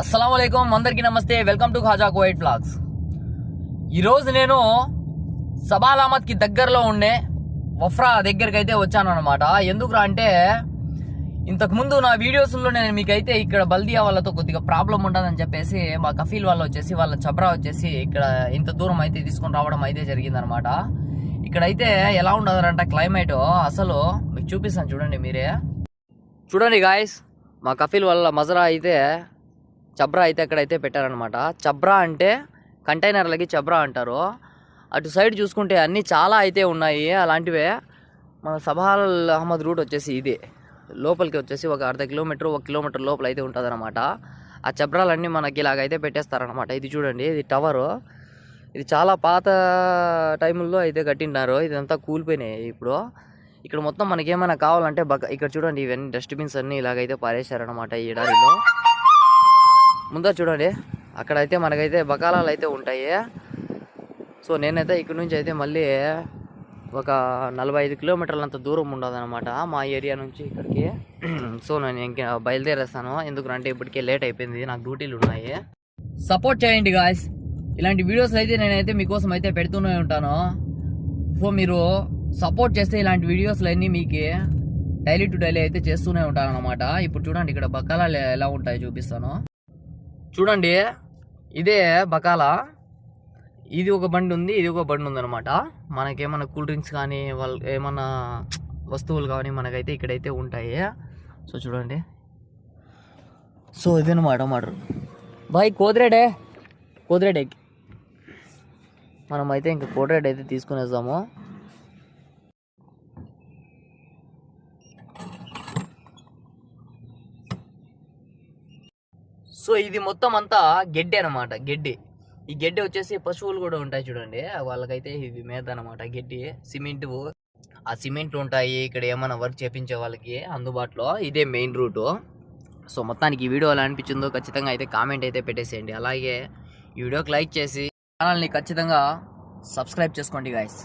అస్సలం అయికం అందరికీ నమస్తే. వెల్కమ్ టు ఖాజా కోయిట్ బ్లాగ్స్. ఈరోజు నేను సబాలామత్కి దగ్గరలో ఉండే వఫ్రా దగ్గరికి అయితే వచ్చాను అనమాట ఎందుకురా అంటే ఇంతకుముందు నా వీడియోస్లో నేను మీకైతే ఇక్కడ బల్దియా వాళ్ళతో కొద్దిగా ప్రాబ్లం ఉంటుందని చెప్పేసి మా కఫీల్ వాళ్ళు వచ్చేసి వాళ్ళ చబ్రా వచ్చేసి ఇక్కడ ఇంత దూరం అయితే తీసుకొని రావడం అయితే జరిగిందనమాట ఇక్కడైతే ఎలా ఉండదంట క్లైమేట్ అసలు మీకు చూపిస్తాను చూడండి మీరే. చూడండి గాయస్ మా కఫీల్ వాళ్ళ మజరా అయితే చబ్రా అయితే అక్కడైతే పెట్టారనమాట చబ్రా అంటే కంటైనర్లకి చబ్రా అంటారు. అటు సైడ్ చూసుకుంటే అన్నీ చాలా అయితే ఉన్నాయి. అలాంటివే మన సబాల్ అహ్మద్ రూట్ వచ్చేసి ఇది. లోపలికి వచ్చేసి ఒక అర్ధ కిలోమీటర్ ఒక కిలోమీటర్ లోపల అయితే ఉంటుందన్నమాట. ఆ చబ్రాలన్నీ మనకి ఇలాగైతే పెట్టేస్తారనమాట ఇది చూడండి ఇది టవరు. ఇది చాలా పాత టైముల్లో అయితే కట్టింటారు ఇదంతా కూలిపోయినాయి ఇప్పుడు. ఇక్కడ మొత్తం మనకి ఏమైనా కావాలంటే బక ఇక్కడ చూడండి ఇవన్నీ డస్ట్బిన్స్ అన్నీ ఇలాగైతే పారేశారనమాట ఈ ఎడారిలో. ముందర చూడండి. అక్కడైతే మనకైతే బకాలాలు అయితే ఉంటాయి. సో నేనైతే ఇక్కడ నుంచి అయితే మళ్ళీ ఒక నలభై ఐదు కిలోమీటర్లంత దూరం ఉండదన్నమాట మా ఏరియా నుంచి ఇక్కడికి. సో నేను ఇంకా బయలుదేరేస్తాను. ఎందుకంటే ఇప్పటికే లేట్ అయిపోయింది. నాకు డ్యూటీలు ఉన్నాయి. సపోర్ట్ చేయండి గాయస్ ఇలాంటి వీడియోస్ అయితే నేనైతే మీకోసం అయితే పెడుతూనే ఉంటాను. సో మీరు సపోర్ట్ చేస్తే ఇలాంటి వీడియోస్లు అన్నీ మీకు డైలీ టు డైలీ అయితే చేస్తూనే ఉంటాను అనమాట ఇప్పుడు చూడండి ఇక్కడ బకాలాలు ఎలా ఉంటాయో చూపిస్తాను. చూడండి. ఇదే బకాల. ఇది ఒక బండి ఉంది ఇది ఒక బండి ఉంది అనమాట మనకేమన్నా కూల్ డ్రింక్స్ కానీ వాళ్ళ ఏమన్నా వస్తువులు కానీ మనకైతే ఇక్కడైతే ఉంటాయి. సో చూడండి. సో ఇదనమాట మాట బాయ్ కోదిరేడే. కోదిరేడే మనం అయితే ఇంకా కోదిరేడ్ అయితే తీసుకునేద్దాము. సో ఇది మొత్తం అంతా గడ్డి అనమాట గడ్డి. ఈ గెడ్డి వచ్చేసి పశువులు కూడా ఉంటాయి చూడండి. వాళ్ళకైతే ఇది మేత అనమాట గడ్డి సిమెంట్. ఆ సిమెంట్ ఉంటాయి ఇక్కడ ఏమైనా వర్క్ చేపించే వాళ్ళకి అందుబాటులో. ఇదే మెయిన్ రూటు సో మొత్తానికి ఈ వీడియో ఎలా అనిపించిందో ఖచ్చితంగా అయితే కామెంట్ అయితే పెట్టేసేయండి. అలాగే ఈ వీడియోకి లైక్ చేసి ఛానల్ని ఖచ్చితంగా సబ్స్క్రైబ్ చేసుకోండి గాయస్